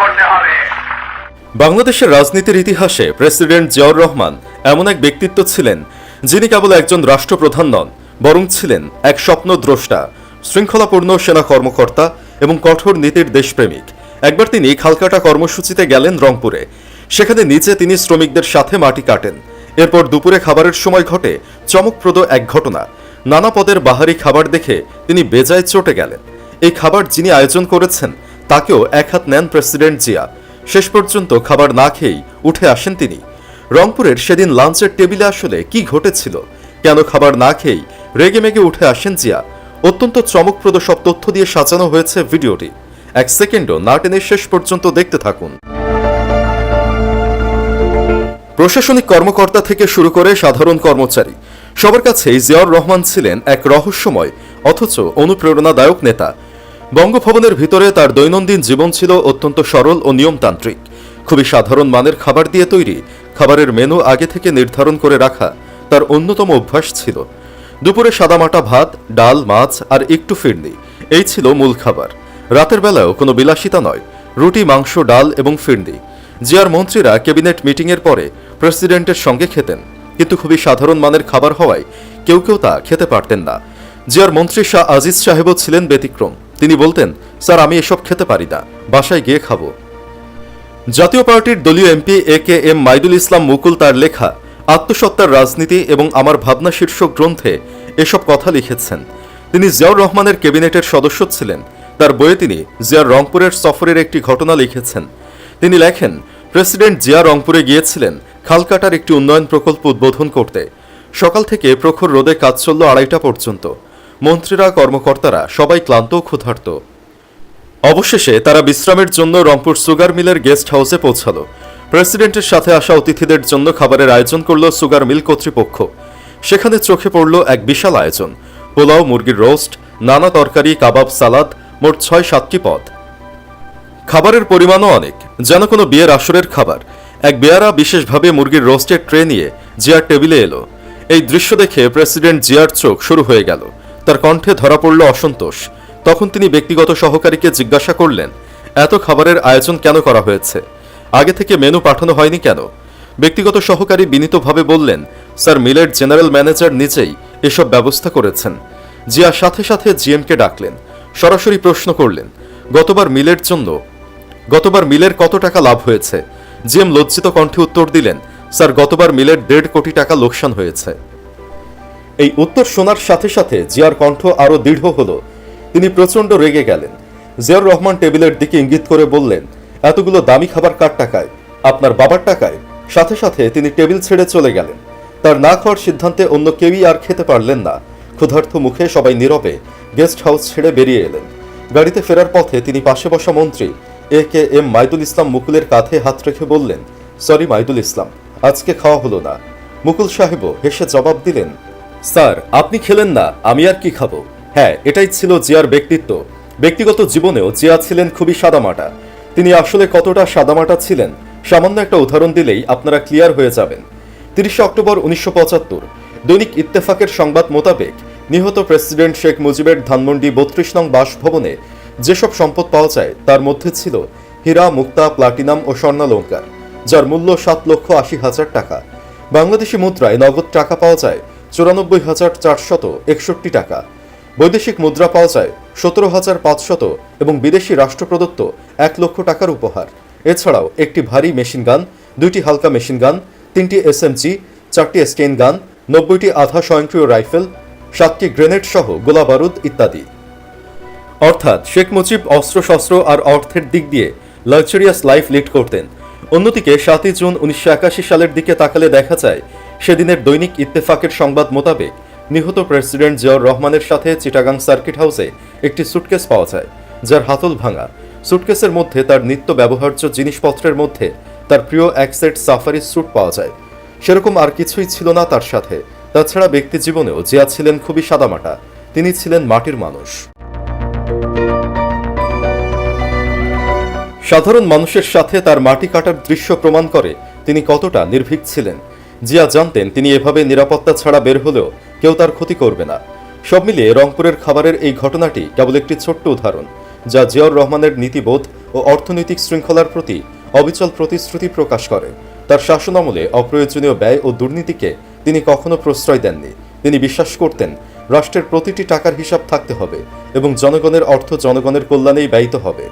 করতে হবে। বাংলাদেশের রাজনীতির ইতিহাসে প্রেসিডেন্ট জিয়াউর রহমান এমন এক ব্যক্তিত্ব ছিলেন, যিনি কেবল একজন রাষ্ট্রপ্রধান নন, বরং ছিলেন এক স্বপ্নদ্রষ্টা শৃঙ্খলাপূর্ণ সেনা কর্মকর্তা এবং কঠোর নীতির দেশপ্রেমিক। একবার তিনি খালকাটা কর্মসূচিতে গেলেন রংপুরে। সেখানে নিচে তিনি শ্রমিকদের সাথে মাটি কাটেন। এরপর দুপুরে খাবারের সময় ঘটে চমকপ্রদ এক ঘটনা। নানা পদের বাহারি খাবার দেখে তিনি বেজায় চটে গেলেন। এই খাবার যিনি আয়োজন করেছেন তাকেও এক হাত নেন প্রেসিডেন্ট জিয়া। শেষ পর্যন্ত খাবার না খেয়েই উঠে আসেন তিনি। রংপুরের সেদিন লাঞ্চের টেবিলে আসলে কি ঘটেছিল? কেন খাবার না খেয়েই রেগে মেগে উঠে আসেন জিয়া? অত্যন্ত চমকপ্রদ সব তথ্য দিয়ে সাজানো হয়েছে ভিডিওটি। এক সেকেন্ডও না টেনে শেষ পর্যন্ত দেখতে থাকুন। প্রশাসনিক কর্মকর্তা থেকে শুরু করে সাধারণ কর্মচারী। সবার কাছেই জিয়াউর রহমান ছিলেন এক রহস্যময়, অথচ অনুপ্রেরণাদায়ক নেতা। বঙ্গভবনের ভিতরে তার দৈনন্দিন জীবন ছিল অত্যন্ত সরল ও নিয়মতান্ত্রিক। খুবই সাধারণ মানের খাবার দিয়ে তৈরি, খাবারের মেনু আগে থেকে নির্ধারণ করে রাখা তার অন্যতম অভ্যাস ছিল। দুপুরে সাদামাটা ভাত, ডাল, মাছ আর একটু ফিরনি, এই ছিল মূল খাবার। রাতের বেলায়ও কোনো বিলাসিতা নয়, রুটি, মাংস, ডাল এবং ফিরনি। জিয়ার মন্ত্রীরা ক্যাবিনেট মিটিংয়ের পরে প্রেসিডেন্টের সঙ্গে খেতেন, কিন্তু খুবই সাধারণ মানের খাবার হওয়ায় কেউ কেউ তা খেতে পারতেন না। জিয়ার মন্ত্রী শাহ আজিজ সাহেবও ছিলেন ব্যতিক্রম। তিনি বলতেন, স্যার, আমি এসব খেতে পারি না, বাসায় গিয়ে খাব। জাতীয় পার্টির দলীয় MP A K M Maidul Islam Mukul তার লেখা আত্মসত্তার রাজনীতি এবং আমার ভাবনা শীর্ষক গ্রন্থে এসব কথা লিখেছেন। তিনি জিয়াউর রহমানের ক্যাবিনেটের সদস্য ছিলেন। তার বইয়ে তিনি জিয়ার রংপুরের সফরের একটি ঘটনা লিখেছেন। তিনি লেখেন, প্রেসিডেন্ট জিয়া রংপুরে গিয়েছিলেন খালকাটার একটি উন্নয়ন প্রকল্প উদ্বোধন করতে। সকাল থেকে প্রখর রোদে কাজ চলল আড়াইটা পর্যন্ত। মন্ত্রীরা, কর্মকর্তারা সবাই ক্লান্ত ক্ষুধার্ত। অবশেষে তারা বিশ্রামের জন্য রংপুর সুগার মিলের গেস্ট হাউসে পৌঁছালো। প্রেসিডেন্টের সাথে আসা অতিথিদের জন্য খাবারের আয়োজন করল সুগার মিল কর্তৃপক্ষ। সেখানে চোখে পড়ল এক বিশাল আয়োজন। পোলাও, মুরগির রোস্ট, নানা তরকারি, কাবাব, সালাদ, মোট ছয় সাতটি পদ। খাবারের পরিমাণও অনেক, যেন কোনো বিয়ের আসরের খাবার। এক বেয়ারা বিশেষভাবে মুরগির রোস্টের ট্রে নিয়ে জিয়ার টেবিলে এলো। এই দৃশ্য দেখে প্রেসিডেন্ট জিয়ার চোখ শুরু হয়ে গেল। তার কণ্ঠে ধরা পড়ল অসন্তোষ। তখন তিনি ব্যক্তিগত সহকারীকে জিজ্ঞাসা করলেন, এত খাবারের আয়োজন কেন করা হয়েছে? আগে থেকে মেনু পাঠানো হয়নি কেন? ব্যক্তিগত সহকারী বিনীতভাবে বললেন, স্যার, মিলের জেনারেল ম্যানেজার নিজেই এসব ব্যবস্থা করেছেন। জিয়া সাথে সাথে জিএমকে ডাকলেন, সরাসরি প্রশ্ন করলেন, গতবার মিলের জন্য, গতবার মিলের কত টাকা লাভ হয়েছে? জিএম লজ্জিত কণ্ঠে উত্তর দিলেন, স্যার, গতবার মিলের দেড় কোটি টাকা লোকসান হয়েছে। এই উত্তর শোনার সাথে সাথে জিয়ার কণ্ঠ আরও দৃঢ় হলো। তিনি প্রচণ্ড রেগে গেলেন। জিয়াউর রহমান টেবিলের দিকে ইঙ্গিত করে বললেন, এতগুলো দামি খাবার কার টাকায়? আপনার বাবার টাকায়? সাথে সাথে তিনি টেবিল ছেড়ে চলে গেলেন। তার না খাওয়ার সিদ্ধান্তে অন্য কেউই আর খেতে পারলেন না। ক্ষুধার্ত মুখে সবাই নীরবে গেস্ট হাউস ছেড়ে বেরিয়ে এলেন। গাড়িতে ফেরার পথে তিনি পাশে বসা মন্ত্রী এ কে এম মাইদুল ইসলাম মুকুলের কাঁধে হাত রেখে বললেন, সরি মাইদুল ইসলাম, আজকে খাওয়া হলো না। মুকুল সাহেবও হেসে জবাব দিলেন স্যার, আপনি খেলেন না, আমি আর কি খাব? হ্যাঁ এটাই ছিল জিয়ার ব্যক্তিত্ব। ব্যক্তিগত জীবনেও জিয়া ছিলেন খুবই সাদামাটা। তিনি আসলে কতটা সাদামাটা ছিলেন, সামান্য একটা উদাহরণ দিলেই আপনারা ক্লিয়ার হয়ে যাবেন। তিরিশে অক্টোবর উনিশশো পঁচাত্তর, দৈনিক ইত্তেফাকের সংবাদ মোতাবেক নিহত প্রেসিডেন্ট শেখ মুজিবের ধানমন্ডি বত্রিশ নং বাসভবনে যেসব সম্পদ পাওয়া যায়, তার মধ্যে ছিল হীরা, মুক্তা, প্লাটিনাম ও স্বর্ণালঙ্কার, যার মূল্য সাত লক্ষ আশি হাজার টাকা। বাংলাদেশি মুদ্রায় নগদ টাকা পাওয়া যায় চুরানব্বই হাজার চারশত একষট্টি টাকা। বৈদেশিক মুদ্রা পাওয়া যায় সতেরো হাজার পাঁচশত এবং বিদেশি রাষ্ট্রপ্রদত্ত এক লক্ষ টাকার উপহার। এছাড়াও একটি ভারী মেশিন গান, দুইটি হালকা মেশিন গান, তিনটি এসএমজি চারটি স্কেন গান, নব্বইটি আধা স্বয়ংক্রিয় রাইফেল, সাতটি গ্রেনেড সহ গোলা বারুদ ইত্যাদি। অর্থাৎ শেখ মুজিব অস্ত্রশস্ত্র আর অর্থের দিক দিয়ে লাক্সারিয়াস লাইফ লিড করতেন। অন্যদিকে সাতই জুন উনিশশো একাশি সালের দিকে তাকালে দেখা যায় সেদিনের দৈনিক ইত্তেফাকের সংবাদ মোতাবেক নিহত প্রেসিডেন্ট জিয়াউর রহমানের সাথে চিটাগাং সার্কিট হাউসে একটি সুটকেস পাওয়া যায়, যার হাতল ভাঙা। সুটকেসের মধ্যে তার নিত্য ব্যবহার্য জিনিসপত্রের মধ্যে তার প্রিয় এক সেট সাফারি স্যুট পাওয়া যায়। সেরকম আর কিছুই ছিল না তার সাথে। তাছাড়া ব্যক্তি জীবনেও জিয়া ছিলেন খুবই সাদামাটা। তিনি ছিলেন মাটির মানুষ। সাধারণ মানুষের সাথে তার মাটি কাটার দৃশ্য প্রমাণ করে তিনি কতটা নির্ভীক ছিলেন। জিয়া জানতেন তিনি এভাবে নিরাপত্তা ছাড়া বের হলেও কেউ তার ক্ষতি করবে না। সব মিলিয়ে রংপুরের খাবারের এই ঘটনাটি কেবল একটি ছোট্ট উদাহরণ, যা জিয়াউর রহমানের নীতিবোধ ও অর্থনৈতিক শৃঙ্খলার প্রতি অবিচল প্রতিশ্রুতি প্রকাশ করে। তার শাসন আমলে অপ্রয়োজনীয় ব্যয় ও দুর্নীতিকে তিনি কখনো প্রশ্রয় দেননি। তিনি বিশ্বাস করতেন, রাষ্ট্রের প্রতিটি টাকার হিসাব থাকতে হবে এবং জনগণের অর্থ জনগণের কল্যাণেই ব্যয়িত হবে।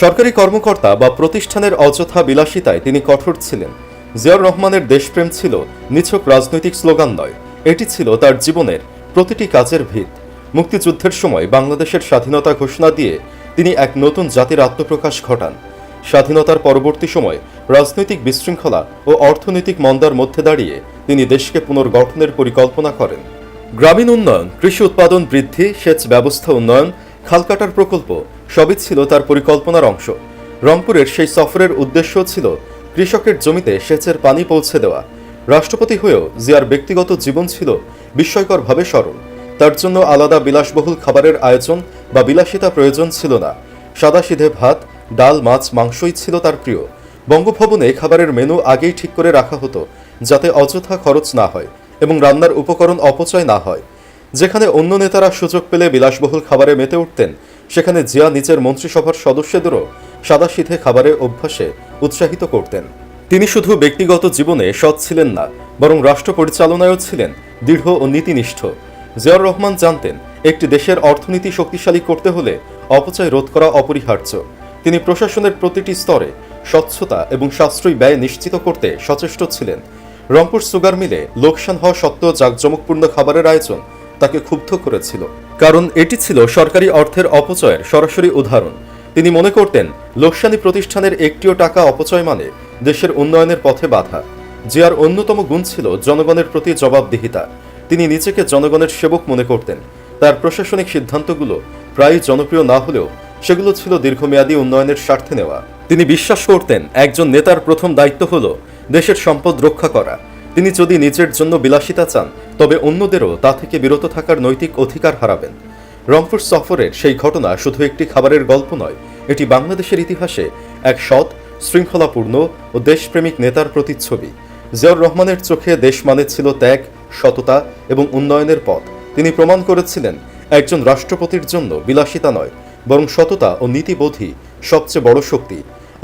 সরকারি কর্মকর্তা বা প্রতিষ্ঠানের অযথা বিলাসিতায় তিনি কঠোর ছিলেন। জিয়াউর রহমানের দেশপ্রেম ছিল নিছক রাজনৈতিক স্লোগান নয়। এটি ছিল তার জীবনের প্রতিটি কাজের ভিত। মুক্তিযুদ্ধের সময় বাংলাদেশের স্বাধীনতা ঘোষণা দিয়ে তিনি এক নতুন জাতির আত্মপ্রকাশ ঘটান। স্বাধীনতার পরবর্তী সময় রাজনৈতিক বিশৃঙ্খলা ও অর্থনৈতিক মন্দার মধ্যে দাঁড়িয়ে তিনি দেশকে পুনর্গঠনের পরিকল্পনা করেন। গ্রামীণ উন্নয়ন, কৃষি উৎপাদন বৃদ্ধি, সেচ ব্যবস্থা উন্নয়ন খালকাটার প্রকল্প সবই ছিল তার পরিকল্পনার অংশ। রংপুরের সেই সফরের উদ্দেশ্য ছিল কৃষকের জমিতে সেচের পানি পৌঁছে দেওয়া। রাষ্ট্রপতি হয়েও জিয়ার ব্যক্তিগত জীবন ছিল বিস্ময়করভাবে সরল তার জন্য আলাদা বিলাসবহুল খাবারের আয়োজন বা বিলাসিতা প্রয়োজন ছিল না। সাদাসিধে ভাত, ডাল, মাছ, মাংসই ছিল তার প্রিয়। বঙ্গভবনে খাবারের মেনু আগেই ঠিক করে রাখা হতো, যাতে অযথা খরচ না হয় এবং রান্নার উপকরণ অপচয় না হয়। যেখানে অন্য নেতারা সুযোগ পেলে বিলাসবহুল খাবারে মেতে উঠতেন, সেখানে জিয়া নিজের মন্ত্রিসভার সদস্যদেরও সাদাসিধে খাবারের অভ্যাসে উৎসাহিত করতেন। তিনি শুধু ব্যক্তিগত জীবনে সৎ ছিলেন না, বরং রাষ্ট্র পরিচালনায়ও ছিলেন, দৃঢ় ও নীতিনিষ্ঠ। জিয়াউর রহমান জানতেন, একটি দেশের অর্থনীতি শক্তিশালী করতে হলে অপচয় রোধ করা অপরিহার্য। তিনি প্রশাসনের প্রতিটি স্তরে স্বচ্ছতা এবং সাশ্রয়ী ব্যয় নিশ্চিত করতে সচেষ্ট ছিলেন। রংপুর সুগার মিলে লোকসান হওয়া সত্ত্বেও জাঁকজমকপূর্ণ খাবারের আয়োজন তাকে ক্ষুব্ধ করেছিল। কারণ এটি ছিল সরকারি অর্থের অপচয়ের সরাসরি উদাহরণ। তিনি মনে করতেন লোকসানি প্রতিষ্ঠানের একটিও টাকা অপচয় মানে দেশের উন্নয়নের পথে বাধা। জিয়ার অন্যতম গুণ ছিল জনগণের প্রতি জবাবদিহিতা। তিনি নিজেকে জনগণের সেবক মনে করতেন। তার প্রশাসনিক সিদ্ধান্তগুলো প্রায় জনপ্রিয় না হলেও সেগুলো ছিল দীর্ঘমেয়াদী উন্নয়নের স্বার্থে নেওয়া। তিনি বিশ্বাস করতেন, একজন নেতার প্রথম দায়িত্ব হল দেশের সম্পদ রক্ষা করা। তিনি যদি নিজের জন্য বিলাসিতা চান, তবে অন্যদেরও তা থেকে বিরত থাকার নৈতিক অধিকার হারাবেন। রংপুর সফরের সেই ঘটনা শুধু একটি খাবারের গল্প নয় এটি বাংলাদেশের ইতিহাসে এক সৎ, শৃঙ্খলাপূর্ণ ও দেশপ্রেমিক নেতার প্রতিচ্ছবি। জিয়াউর রহমানের চোখে দেশ মানে ছিল ত্যাগ, সততা এবং উন্নয়নের পথ। তিনি প্রমাণ করেছিলেন, একজন রাষ্ট্রপতির জন্য বিলাসিতা নয়, বরং সততা ও নীতিবোধই সবচেয়ে বড় শক্তি।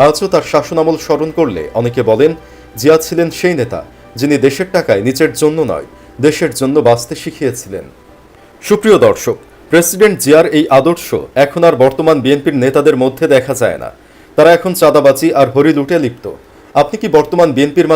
আজও তার শাসনামল স্মরণ করলে অনেকে বলেন, জিয়া ছিলেন সেই নেতা যিনি দেশের টাকায় নিচের জন্য নয়, দেশের জন্য বাঁচতে শিখিয়েছিলেন। সুপ্রিয় দর্শক প্রেসিডেন্ট জিয়ার এই আদর্শ এখন আর বর্তমান বিএনপির নেতাদের মধ্যে দেখা যায় না। তারা এখন চাঁদাবাজি আর হরি লুটে লিপ্ত। আপনি কি বর্তমান বিএনপির